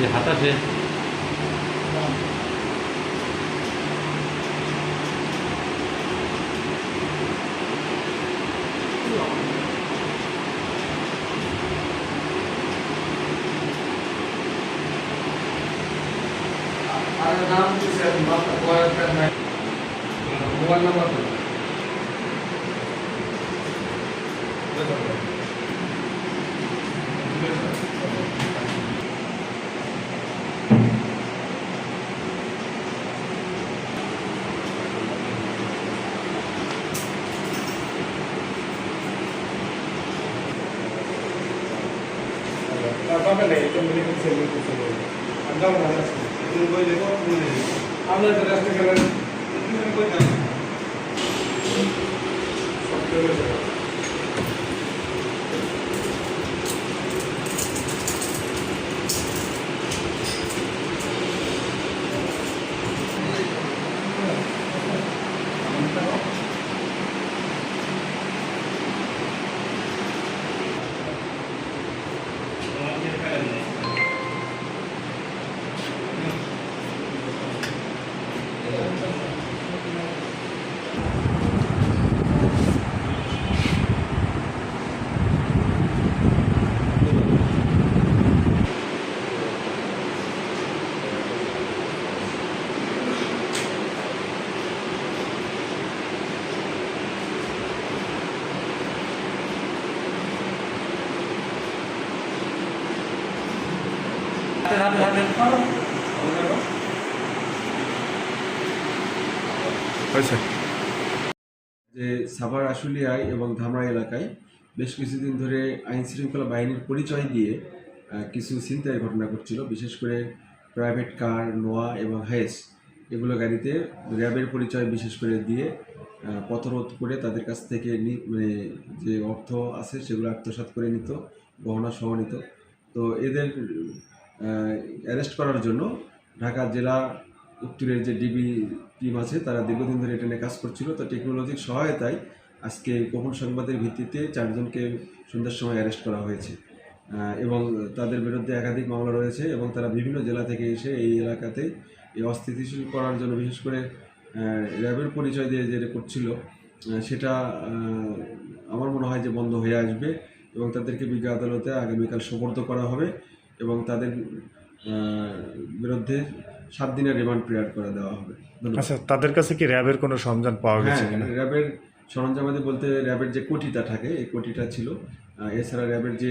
이제 갔다 지 아유 나무 주세요 맞다 performance అయితే minimum saving చేస్తుంది అంతా మన ఆంధ్ర రాష్ట్ర కలర్ হাতে হাতে হাতে হয়েছে। যে সাভার আশুলিয়ায় এবং ধামরা এলাকায় বেশ কিছুদিন ধরে আইন শৃঙ্খলা বাহিনীর পরিচয় দিয়ে কিছু ছিনতাইয়ের ঘটনা ঘটছিল বিশেষ করে প্রাইভেট কার নোয়া এবং হাইস এগুলো গাড়িতে র্যাবের পরিচয় বিশেষ করে দিয়ে পথরোধ করে তাদের কাছ থেকে নি- মানে যে অর্থ আছে সেগুলো আত্মসাৎ করে নিত গহনা সহ নিত। তো এদের অ্যারেস্ট করার জন্য ঢাকা জেলা উত্তরের যে ডিবি টিম আছে, তারা দীর্ঘদিন ধরে এটা নিয়ে কাজ করছিল। তো টেকনোলজির সহায়তায় আজকে গোপন সংবাদের ভিত্তিতে চারজনকে সন্ধ্যার সময় অ্যারেস্ট করা হয়েছে। এবং তাদের বিরুদ্ধে একাধিক মামলা রয়েছে এবং তারা বিভিন্ন জেলা থেকে এসে এই এলাকাতে এই অস্থিতিশীল করার জন্য, বিশেষ করে র্যাবের পরিচয় দিয়ে যেটা করছিল সেটা আমার মনে হয় যে বন্ধ হয়ে আসবে এবং তাদেরকে বিজ্ঞ আদালতে আগামীকাল সোপর্দ করা হবে। এবং তাদের বিরুদ্ধে সাত দিনের রিমান্ড প্রেয়ার করে দেওয়া হবে। আচ্ছা তাদের কাছে কি র্যাবের কোনো সরঞ্জাম পাওয়া গেছে হ্যাঁ কিনা? র্যাবের সরঞ্জামাদি বলতে র্যাবের যে কোটিটা থাকে এই কোটিটা ছিল। এছাড়া র্যাবের যে